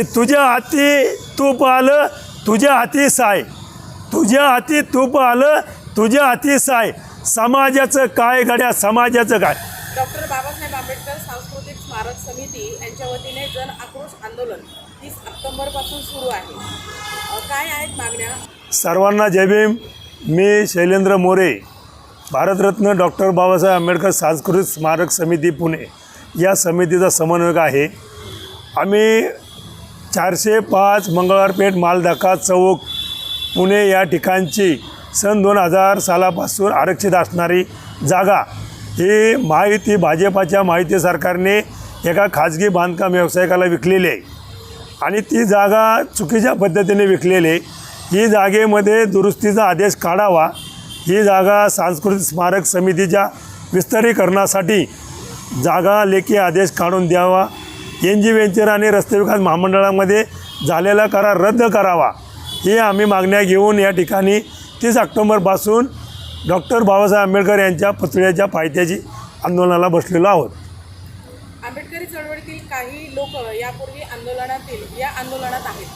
की तुझ्या हाती तूप आलं तुझ्या हाती साय. तुझ्या हाती तूप आलं तुझ्या हाती साय. समाजाचं काय गड्या समाजाचं काय? डॉक्टर बाबासाहेब आंबेडकर सांस्कृतिक स्मारक समिती यांच्या वतीने जन आक्रोश आंदोलन तीस ऑक्टोबरपासून सुरू आहे. अ, काय आहेत मागण्या? सर्वांना जय भीम. मी शैलेंद्र मोरे भारतरत्न डॉक्टर बाबासाहेब आंबेडकर सांस्कृतिक स्मारक समिती पुणे. या समितीचा समन्वयक आहे. आम्ही चारशे पाच मंगळवारपेठ मालधक्का चौक पुणे या ठिकाणची सन दोन हजार सालापासून आरक्षित असणारी जागा. ही माहिती भाजपाच्या माहिती सरकारने एका खाजगी बांधकाम व्यावसायिकाला विकलेली आहे. आणि ती जागा चुकीच्या पद्धतीने विकलेली आहे. ही जागेमध्ये दुरुस्तीचा आदेश काढावा. ही जागा सांस्कृतिक स्मारक समितीच्या विस्तारीकरणासाठी जागा लेखी आदेश काढून द्यावा. एन जी वेंचर आणि रस्ते विकास महामंडळामध्ये झालेला करार रद्द करावा ही आम्ही मागण्या घेऊन या ठिकाणी तीस ऑक्टोबरपासून डॉक्टर बाबासाहेब आंबेडकर यांच्या पुतळ्याच्या पायथ्याची आंदोलनाला बसलेलो आहोत. आंबेडकरी चळवळीतील काही लोक यापूर्वी आंदोलनातील या आंदोलनात आहेत.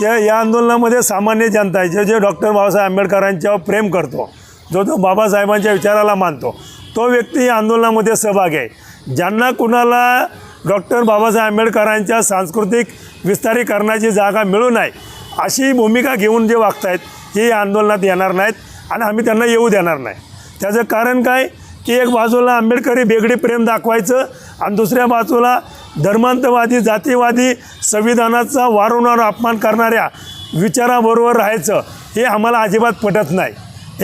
त्या या आंदोलनामध्ये सामान्य जनता आहे जे जे डॉक्टर बाबासाहेब आंबेडकरांच्यावर प्रेम करतो जो तो बाबासाहेबांच्या विचाराला मानतो तो व्यक्ती या आंदोलनामध्ये सहभागी आहे. ज्यांना कुणाला डॉक्टर बाबासाहेब आंबेडकरांच्या सांस्कृतिक विस्तारीकरणाची जागा मिळू नये अशी भूमिका घेऊन जे वागतायत हे या आंदोलनात येणार नाहीत आणि आम्ही त्यांना येऊ देणार नाही. त्याचं कारण काय? की एक बाजूला आंबेडकरी बेगडी प्रेम दाखवायचं आणि दुसऱ्या बाजूला धर्मांतवादी जातीवादी संविधानाचा वारंवार अपमान करणाऱ्या विचाराबरोबर राहायचं हे आम्हाला अजिबात पटत नाही.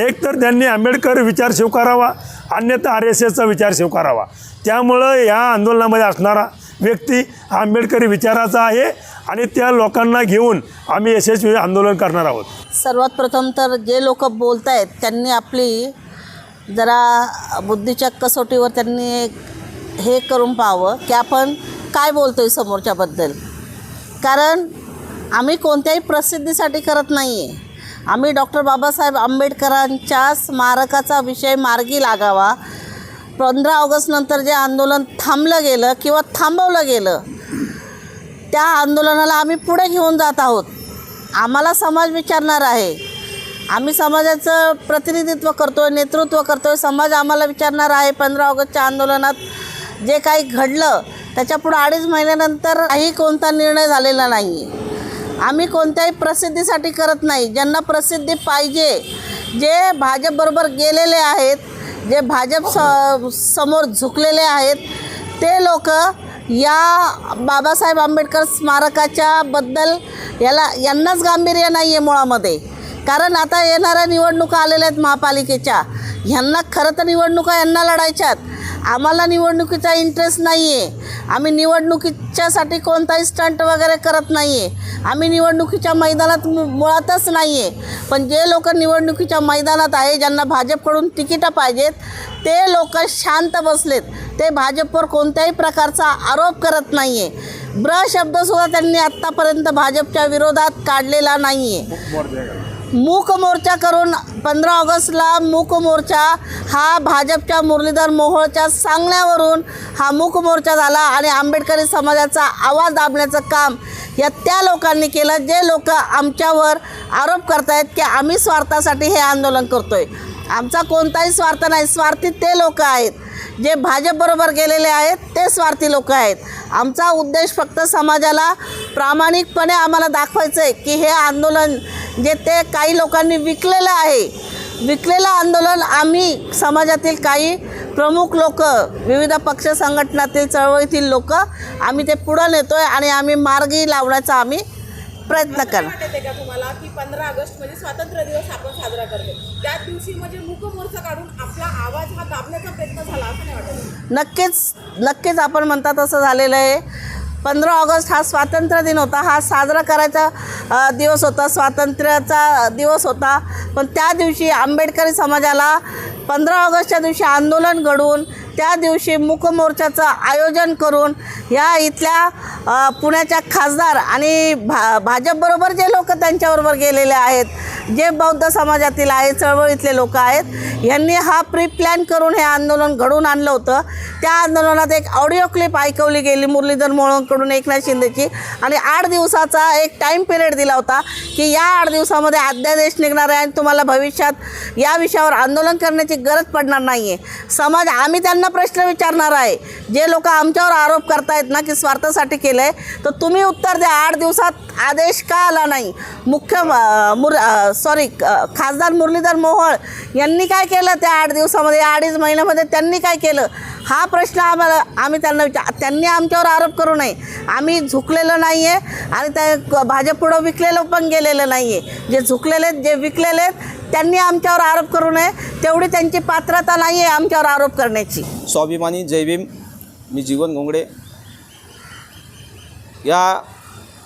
एक तर त्यांनी आंबेडकर विचार स्वीकारावा अन्यथा आर एस एसचा विचार स्वीकारावा. त्यामुळं या आंदोलनामध्ये असणारा व्यक्ती हा आंबेडकरी विचाराचा आहे आणि त्या लोकांना घेऊन आम्ही यशस्वी आंदोलन करणार आहोत. सर्वात प्रथम तर जे लोक बोलत आहेत त्यांनी आपली जरा बुद्धीच्या कसोटीवर त्यांनी एक हे करून पाहावं की आपण काय बोलतो आहे समोरच्याबद्दल. कारण आम्ही कोणत्याही प्रसिद्धीसाठी करत नाही आहे आम्ही डॉक्टर बाबासाहेब आंबेडकरांच्या स्मारकाचा विषय मार्गी लागावा पंधरा ऑगस्टनंतर जे आंदोलन थांबलं गेलं किंवा थांबवलं गेलं त्या आंदोलनाला आम्ही पुढे घेऊन जात आहोत. आम्हाला समाज विचारणार आहे. आम्ही समाजाचं प्रतिनिधित्व करतो आहे नेतृत्व करतो आहे समाज आम्हाला विचारणार आहे. पंधरा ऑगस्टच्या आंदोलनात जे काही घडलं त्याच्यापुढं अडीच महिन्यानंतर काही कोणता निर्णय झालेला नाही आहे आम्ही कोणत्याही प्रसिद्धीसाठी करत नाही. ज्यांना प्रसिद्धी पाहिजे जे भाजपबरोबर गेलेले आहेत जे भाजप स समोर झुकलेले आहेत ते लोक या बाबासाहेब आंबेडकर स्मारकाच्या बद्दल याला यांनाच गांभीर्य नाही आहे मुळामध्ये. कारण आता येणाऱ्या निवडणुका आलेल्या आहेत महापालिकेच्या. ह्यांना खरं तर निवडणुका यांना लढायच्यात. आम्हाला निवडणुकीचा इंटरेस्ट नाही आहे आम्ही निवडणुकीच्यासाठी कोणताही स्टंट वगैरे करत नाही आहे आम्ही निवडणुकीच्या मैदानात मु- मुळातच नाही आहे पण जे लोक निवडणुकीच्या मैदानात आहे ज्यांना भाजपकडून तिकीटं पाहिजेत ते लोक शांत बसलेत. ते भाजपवर कोणत्याही प्रकारचा आरोप करत नाही आहे ब्र शब्दसुद्धा त्यांनी आत्तापर्यंत भाजपच्या विरोधात काढलेला नाही आहे मूक मोर्चा करून पंधरा ऑगस्टला मूक मोर्चा हा भाजपच्या मुरलीधर मोहोळच्या सांगण्यावरून हा मूक मोर्चा झाला आणि आंबेडकरी समाजाचा आवाज दाबण्याचं काम या त्या लोकांनी केलं. जे लोक आमच्यावर आरोप करतायत की आम्ही स्वार्थासाठी हे आंदोलन करतोय. आमचा कोणताही स्वार्थ नाही. स्वार्थी ते लोक आहेत. जे भाजपबरोबर गेलेले आहेत ते स्वार्थी लोक आहेत. आमचा उद्देश फक्त समाजाला प्रामाणिकपणे आम्हाला दाखवायचं आहे की हे आंदोलन जे ते काही लोकांनी विकलेलं आहे. विकलेलं आंदोलन आम्ही समाजातील काही प्रमुख लोक विविध पक्ष संघटनातील चळवळीतील लोक आम्ही ते पुढं नेतो आहे आणि आम्ही मार्गी लावण्याचा आम्ही प्रयत्न तुम्हाला की पंधरा ऑगस्ट म्हणजे स्वातंत्र्य दिवस आपण साजरा करतो त्या दिवशी म्हणजे मूक मोर्चा काढून आपला आवाज हा दाबण्याचा प्रयत्न झाला असं नाही वाटत? नक्कीच नक्कीच आपण म्हणता तसं झालेलं आहे. पंधरा ऑगस्ट हा स्वातंत्र्य दिन होता. हा साजरा करायचा दिवस होता. स्वातंत्र्याचा दिवस होता. पण त्या दिवशी आंबेडकरी समाजाला पंधरा ऑगस्टच्या दिवशी आंदोलन घडवून त्या दिवशी मुकमोर्चाचं आयोजन करून ह्या इथल्या पुण्याच्या खासदार आणि भा भाजपबरोबर जे लोक त्यांच्याबरोबर गेलेले आहेत जे बौद्ध समाजातील आहे चळवळीतले लोक आहेत यांनी हा प्री प्लॅन करून हे आंदोलन घडून आणलं होतं. त्या आंदोलनात एक ऑडिओ क्लिप ऐकवली गेली मुरलीधर मोळंकडून एकनाथ शिंदेची. आणि आठ दिवसाचा एक टाईम पिरियड दिला होता की या आठ दिवसामध्ये अध्यादेश निघणार आहे आणि तुम्हाला भविष्यात या विषयावर आंदोलन करण्याची गरज पडणार नाही आहे समाज आम्ही त्यांना प्रश्न विचारणार आहे. जे लोक आमच्यावर आरोप करतायत ना की स्वार्थासाठी केलं आहे तर तुम्ही उत्तर द्या. आठ दिवसात आदेश का आला नाही? मुख्य मुर सॉरी खासदार मुरलीधर मोहोळ यांनी काय केलं त्या आठ दिवसामध्ये या अडीच महिन्यामध्ये त्यांनी काय केलं? हा प्रश्न आम्हाला आम्ही त्यांना विचार त्यांनी आमच्यावर आरोप करू नये. आम्ही झुकलेलं नाही आहे आणि त्या भाजपपुढं विकलेलं पण गेलेलं नाही आहे जे झुकलेले आहेत, जे विकलेले आहेत त्यांनी आमच्यावर आरोप करू नये. तेवढी त्यांची पात्रता नाही आहे आमच्यावर आरोप करण्याची. स्वाभिमानी जय भीम मी जीवन घोंगडे. या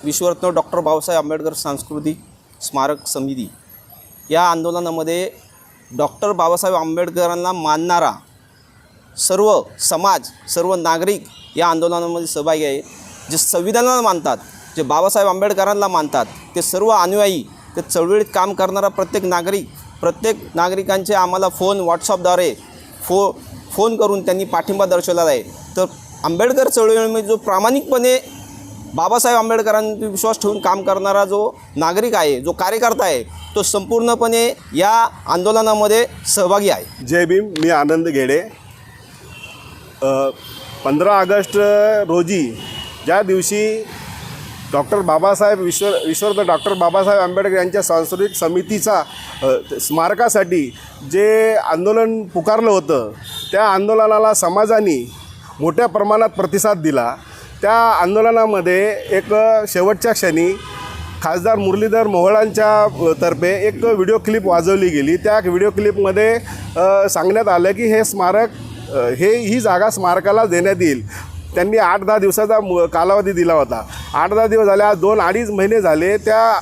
विश्वरत्न डॉक्टर बाबासाहेब आंबेडकर सांस्कृतिक स्मारक समिती. या आंदोलनामध्ये डॉक्टर बाबासाहेब आंबेडकरांना मानणारा सर्व समाज सर्व नागरिक या आंदोलनामध्ये सहभागी आहे. जे संविधानाला मानतात जे बाबासाहेब आंबेडकरांना मानतात ते सर्व अनुयायी ते चळवळीत काम करणारा प्रत्येक नागरिक प्रत्येक नागरिकांचे आम्हाला फोन व्हॉट्सअपद्वारे फो फोन करून त्यांनी पाठिंबा दर्शवलेला आहे. तर आंबेडकर चळवळीमध्ये जो प्रामाणिकपणे बाबासाहेब आंबेडकरांनी विश्वास ठेवून काम करणारा जो नागरिक आहे जो कार्यकर्ता आहे तो संपूर्णपणे या आंदोलनामध्ये सहभागी आहे. जय भीम मी आनंद घेडे पंधरा ऑगस्ट रोजी ज्या दिवशी डॉक्टर बाबासाहेब विश्व विश्वरत्न डॉक्टर बाबासाहेब आंबेडकर यांच्या सांस्कृतिक समितीचा स्मारकासाठी जे आंदोलन पुकारलं होतं त्या आंदोलनाला समाजाने मोठ्या प्रमाणात प्रतिसाद दिला. त्या आंदोलनामध्ये एक शेवटच्या क्षणी खासदार मुरलीधर मोहळांच्या तर्फे एक व्हिडिओ क्लिप वाजवली गेली. त्या व्हिडिओ क्लिपमध्ये सांगण्यात आलं की हे स्मारक हे ही जागा स्मारकाला देण्यात येईल. त्यांनी आठ दहा दिवसाचा मु- कालावधी दिला होता. आठ दहा दिवस झाले आज दोन अडीच महिने झाले त्या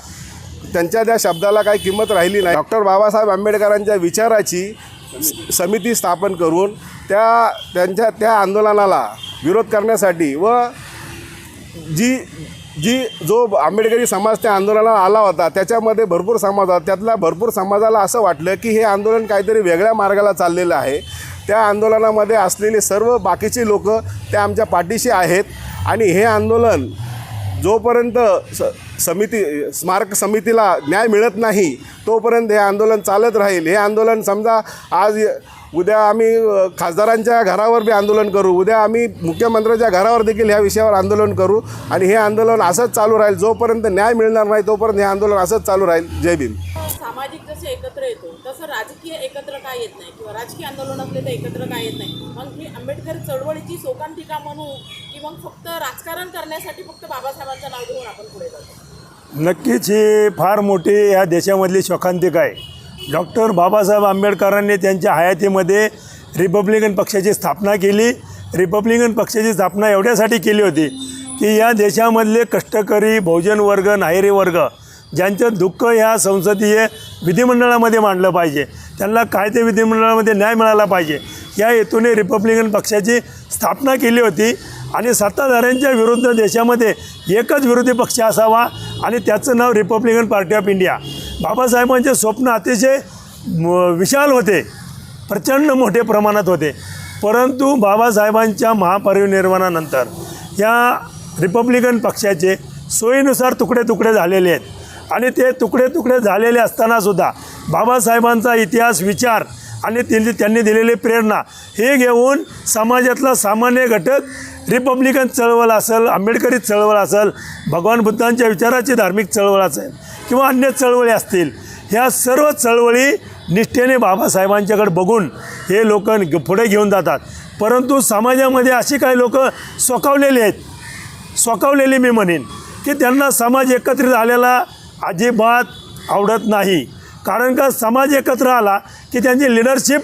त्यांच्या त्या शब्दाला काही किंमत राहिली नाही. डॉक्टर बाबासाहेब आंबेडकरांच्या विचाराची समिती स्थापन करून त्या त्यांच्या त्या आंदोलनाला विरोध करण्यासाठी व जी जी जो आंबेडकरी समाज त्या आंदोलनाला आला होता त्याच्यामध्ये भरपूर समाज होता त्यातल्या भरपूर समाजाला असं वाटलं की हे आंदोलन काहीतरी वेगळ्या मार्गाला चाललेलं आहे. त्या आंदोलनामध्ये असलेले सर्व बाकीचे लोक त्या आमच्या पाठीशी आहेत आणि हे आंदोलन जोपर्यंत स समिती स्मारक समितीला न्याय मिळत नाही तोपर्यंत हे आंदोलन चालत राहील. हे आंदोलन समजा आज उद्या आम्ही खासदारांच्या घरावर बी आंदोलन करू. उद्या आम्ही मुख्यमंत्र्यांच्या घरावर देखील ह्या विषयावर आंदोलन करू. आणि हे आंदोलन असंच चालू राहील. जोपर्यंत न्याय मिळणार नाही तोपर्यंत हे आंदोलन असंच चालू राहील. जय भीम. सामाजिक जसे एकत्र येतो तसं राजकीय एकत्र काय येत नाही? किंवा राजकीय आंदोलन आपले तर एकत्र काय येत नाही? मग ही आंबेडकर चळवळीची सोकांतिका म्हणू की मग फक्त राजकारण करण्यासाठी फक्त बाबासाहेबांचं नाव घेऊन आपण पुढे जातो नक्कीच ही फार मोठी या देशामधली शोकांतिका आहे. डॉक्टर बाबासाहेब आंबेडकरांनी त्यांच्या हयातीमध्ये रिपब्लिकन पक्षाची स्थापना केली. रिपब्लिकन पक्षाची स्थापना एवढ्यासाठी केली होती की या देशामधले कष्टकरी बहुजन वर्ग नाहेरी वर्ग ज्यांचं दुःख ह्या संसदीय विधिमंडळामध्ये मांडलं पाहिजे त्यांना काय ते विधिमंडळामध्ये न्याय मिळाला पाहिजे या हेतूने रिपब्लिकन पक्षाची स्थापना केली होती आणि सत्ताधाऱ्यांच्या विरुद्ध देशामध्ये एकच विरोधी पक्ष असावा आणि त्याचं नाव रिपब्लिकन पार्टी ऑफ इंडिया. बाबासाहेबांचे स्वप्न अतिशय म- विशाल होते. प्रचंड मोठे प्रमाणात होते. परंतु बाबासाहेबांच्या महापरिनिर्वाणानंतर या रिपब्लिकन पक्षाचे सोयीनुसार तुकडे तुकडे झालेले आहेत. आणि ते तुकडे तुकडे झालेले असतानासुद्धा बाबासाहेबांचा इतिहास विचार आणि त्यांनी त्यांनी दिलेली प्रेरणा हे घेऊन समाजातला सामान्य घटक रिपब्लिकन चळवळ असेल आंबेडकरी चळवळ असेल भगवान बुद्धांच्या विचाराची धार्मिक चळवळ असेल किंवा अन्य चळवळी असतील ह्या सर्व चळवळी निष्ठेने बाबासाहेबांच्याकडे बघून हे लोक पुढे घेऊन जातात. परंतु समाजामध्ये अशी काही लोक सोकावलेली आहेत. सोकावलेली मी म्हणेन की त्यांना समाज एकत्रित आलेला अजिबात आवडत नाही. कारण का समाज एकत्र आला की त्यांची लिडरशिप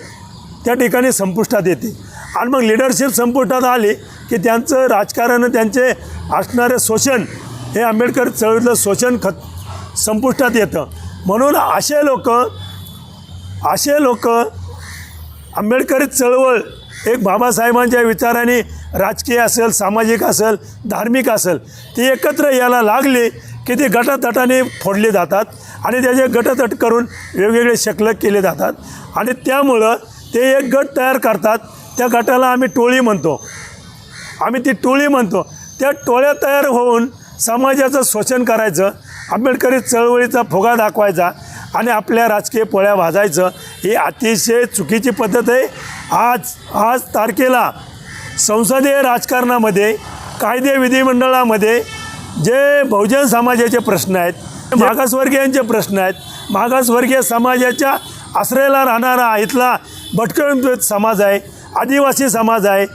त्या ठिकाणी संपुष्टात येते. आणि मग लिडरशिप संपुष्टात आली की त्यांचं राजकारण त्यांचे असणारे शोषण हे आंबेडकर चळवळीतलं शोषण खत संपुष्टात येतं. म्हणून असे लोक असे लोक आंबेडकरी चळवळ एक बाबासाहेबांच्या विचाराने राजकीय असेल सामाजिक असेल धार्मिक असेल ती एकत्र यायला लागली की ते गटातटाने फोडले जातात आणि त्याचे गटतट करून वेगवेगळे शकल केले जातात. आणि त्यामुळं ते एक गट तयार करतात. त्या गटाला आम्ही टोळी म्हणतो. आम्ही ती टोळी म्हणतो. त्या टोळ्या तयार होऊन समाजाचं शोषण करायचं. आंबेडकरी चळवळीचा फुगा दाखवायचा आणि आपल्या राजकीय पोळ्या भाजायचं ही अतिशय चुकीची पद्धत आहे. आज आज तारखेला संसदीय राजकारणामध्ये कायदे विधिमंडळामध्ये जे बहुजन समाजाचे प्रश्न आहेत मागासवर्गीयांचे प्रश्न आहेत मागासवर्गीय समाजाच्या आश्रयाला राहणारा इथला भटकळ समाज आहे आदिवासी समाज आहे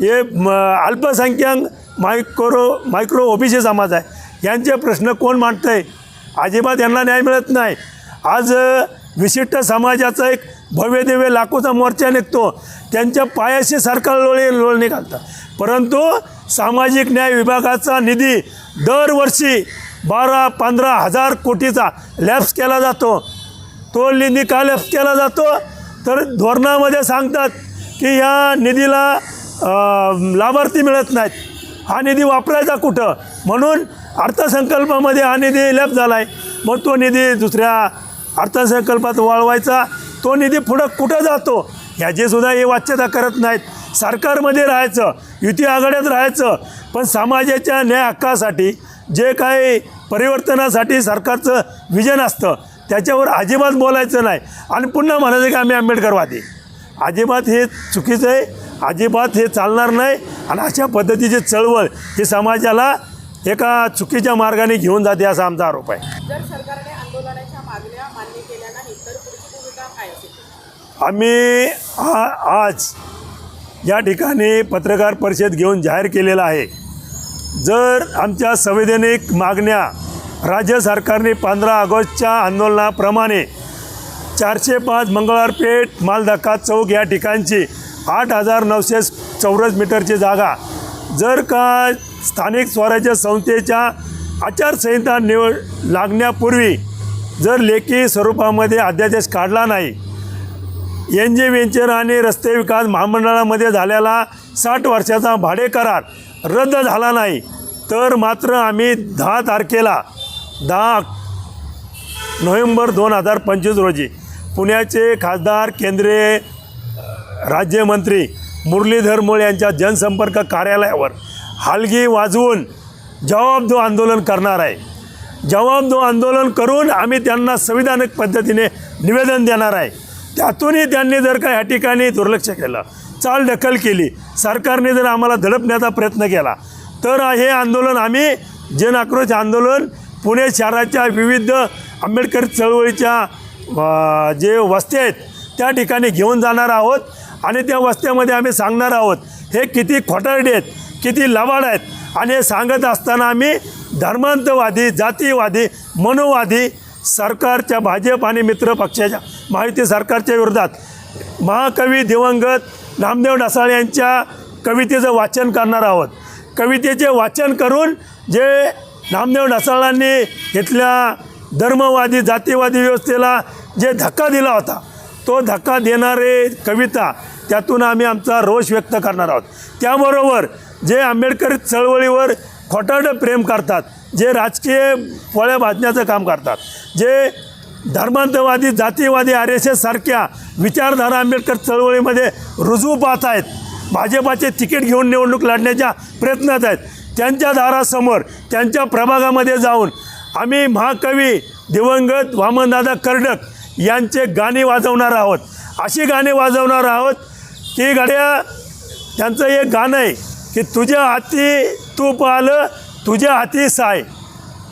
हे म अल्पसंख्याक मायक्रो मायक्रो ओबीसी समाज आहे. यांचे प्रश्न कोण मांडतं आहे अजिबात यांना न्याय मिळत नाही. आज विशिष्ट समाजाचा एक भव्य दिव्य लाखोचा मोर्चा निघतो. त्यांच्या पायाशी सरकार लोळे लोळणी घालतात परंतु सामाजिक न्याय विभागाचा निधी दरवर्षी बारा पंधरा हजार कोटीचा लॅप्स केला जातो. तो निधी का लॅप्स केला जातो? तर धोरणामध्ये सांगतात की या निधीला लाभार्थी मिळत नाहीत. हा निधी वापरायचा कुठं? म्हणून अर्थसंकल्पामध्ये हा निधी लॅप झाला आहे मग तो निधी दुसऱ्या अर्थसंकल्पात वाळवायचा. तो निधी पुढं कुठं जातो? ह्याची सुद्धा हे वाच्यता करत नाहीत. सरकारमध्ये राहायचं युती आघाड्यात राहायचं. पण समाजाच्या न्याय हक्कासाठी जे काही परिवर्तनासाठी सरकारचं विजन असतं त्याच्यावर अजिबात बोलायचं नाही. आणि पुन्हा म्हणायचं की आम्ही आंबेडकरवादी. अजिबात हे चुकीचं आहे. अजिबात हे चालणार नाही. आणि अशा पद्धतीची चळवळ ही समाजाला एका चुकीच्या मार्गाने घेऊन जाते असा आमचा आरोप आहे. जर सरकारने आंदोलनाच्या मागण्या मान्य केल्या नाहीत तर पुढची भूमिका काय असेल? आम्ही आ आज या ठिकाणी पत्रकार परिषद घेऊन जाहीर केलेला आहे. जर आमच्या संवैधानिक मागण्या राज्य सरकारने पंधरा ऑगस्टच्या आंदोलनाप्रमाणे चारशे पाच मंगळवार पेठ मालधक्का चौक या ठिकाणची आठ हजार नऊशे चौरस मीटरची जागा जर का स्थानिक स्वराज्य संस्थेच्या आचारसंहिता निवड लागण्यापूर्वी जर लेखी स्वरूपामध्ये अध्यादेश काढला नाही एन जे व्हेंचर आणि रस्ते विकास महामंडळामध्ये झालेला साठ वर्षाचा भाडे करार रद्द झाला नाही तर मात्र आम्ही दहा तारखेला दहा नोव्हेंबर दोन हजार पंचवीस रोजी पुण्याचे खासदार केंद्रीय राज्यमंत्री मुरलीधर मोळ यांच्या जनसंपर्क कार्यालयावर हलगी वाजवून जवाब दो आंदोलन करणार आहे. जवाब दो आंदोलन करून आम्ही त्यांना संविधानिक पद्धतीने निवेदन देणार आहे. त्यातूनही त्यांनी जर का ह्या ठिकाणी दुर्लक्ष केलं चाल दखल केली सरकारने जर आम्हाला धडपण्याचा प्रयत्न केला तर हे आंदोलन आम्ही जन आक्रोश आंदोलन पुणे शहराच्या विविध आंबेडकर चळवळीच्या जे वस्त्या आहेत त्या ठिकाणी घेऊन जाणार आहोत आणि त्या वस्त्यामध्ये आम्ही सांगणार आहोत हे किती खोटारडे आहेत किती लबाड आहेत. आणि हे सांगत असताना आम्ही धर्मांतवादी जातीवादी मनोवादी सरकारच्या भाजप आणि मित्र पक्षाच्या माहिती सरकारच्या विरोधात महाकवी दिवंगत नामदेव ढसाळ यांच्या कवितेचं वाचन करणार आहोत. कवितेचे वाचन करून जे नामदेव ढसाळांनी इथल्या धर्मवादी जातीवादी व्यवस्थेला जे धक्का दिला होता तो धक्का देणारे कविता त्यातून आम्ही आमचा रोष व्यक्त करणार आहोत. त्याबरोबर जे आंबेडकर चळवळीवर खोटारडं प्रेम करतात जे राजकीय पोळ्या भाजण्याचं काम करतात जे धर्मांतवादी जातीवादी आर एस एस सारख्या विचारधारा आंबेडकर चळवळीमध्ये रुजू पाहत आहेत भाजपाचे तिकीट घेऊन निवडणूक लढण्याच्या प्रयत्नात आहेत त्यांच्या दारासमोर त्यांच्या प्रभागामध्ये जाऊन आम्ही महाकवी दिवंगत वामनदादा कर्डक यांचे गाणी वाजवणार आहोत. अशी गाणी वाजवणार आहोत की गाड्या त्यांचं एक गाणं आहे की तुझ्या हाती तूप आलं तुझ्या हाती साय.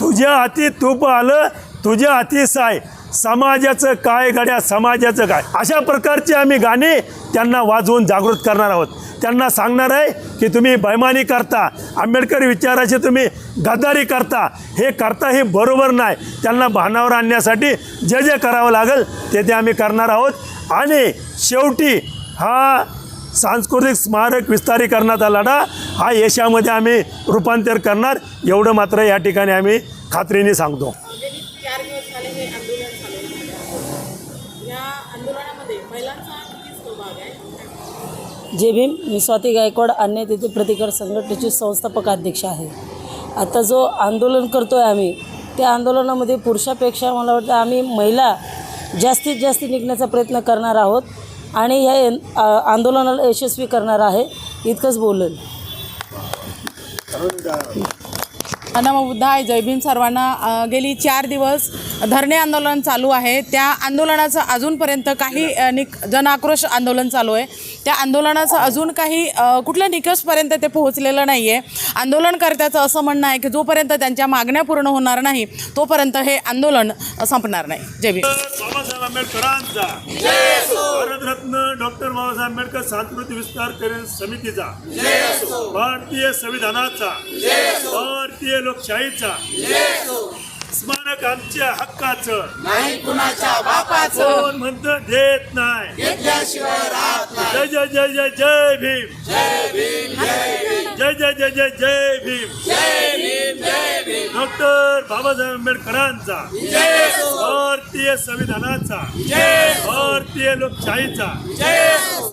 तुझ्या हाती तूप आलं तुझ्या हाती साय. समाजाचं काय गड्या समाजाचं काय? अशा प्रकारचे आम्ही गाणे त्यांना वाजवून जागृत करणार आहोत. त्यांना सांगणार आहे की तुम्ही बैमानी करता आंबेडकर विचाराची तुम्ही गद्दारी करता. हे करता हे बरोबर नाही. त्यांना भानावर आणण्यासाठी जे जे करावं लागेल ते ते आम्ही करणार आहोत. आणि शेवटी हा सांस्कृतिक स्मारक विस्तारीकरणाचा लढा हा यशामध्ये आम्ही रूपांतर करणार. एवढं मात्र या ठिकाणी आम्ही खात्रीने सांगतो. गेली चार दिवस झाले हे आंदोलन चालू आहे. या आंदोलनामध्ये महिलांचा किती सहभाग आहे? जे भीम मी स्वाती गायकवाड अन्य तिथे प्रतिकार संघटनेची संस्थापक अध्यक्ष आहे. आता जो आंदोलन करतो आहे आम्ही त्या आंदोलनामध्ये पुरुषापेक्षा मला वाटतं आम्ही महिला जास्तीत जास्त निघण्याचा प्रयत्न करणार आहोत. आणि ह्या आंदोलनाला यशस्वी करणार आहे इतकंच बोलेल. नमो आहे जय भीम सर्वांना गेली चार दिवस धरणे आंदोलन चालू आहे. त्या आंदोलनाचं अजूनपर्यंत काही निक जनआक्रोश आंदोलन चालू आहे. त्या आंदोलनाचं अजून काही कुठल्या निकषपर्यंत ते पोहोचलेलं नाही आहे आंदोलनकर्त्याचं असं म्हणणं आहे की जोपर्यंत त्यांच्या मागण्या पूर्ण होणार नाही तोपर्यंत हे आंदोलन संपणार नाही. जय भीम. बाबासाहेब आंबेडकरांचा. भारतरत्न डॉक्टर बाबासाहेब आंबेडकर सांस्कृतिक विस्तार करेल समितीचा. भारतीय संविधानाचा. भारतीय लोकशाहीचा. स्मारक आमच्या हक्काचं. नाही कुणाच्या बापाचं. कोण म्हणतं देत नाही. जय जय जय जय जय भीम. जय जय जय जय जय भीम. डॉक्टर बाबासाहेब आंबेडकरांचा. भारतीय संविधानाचा. भारतीय लोकशाहीचा.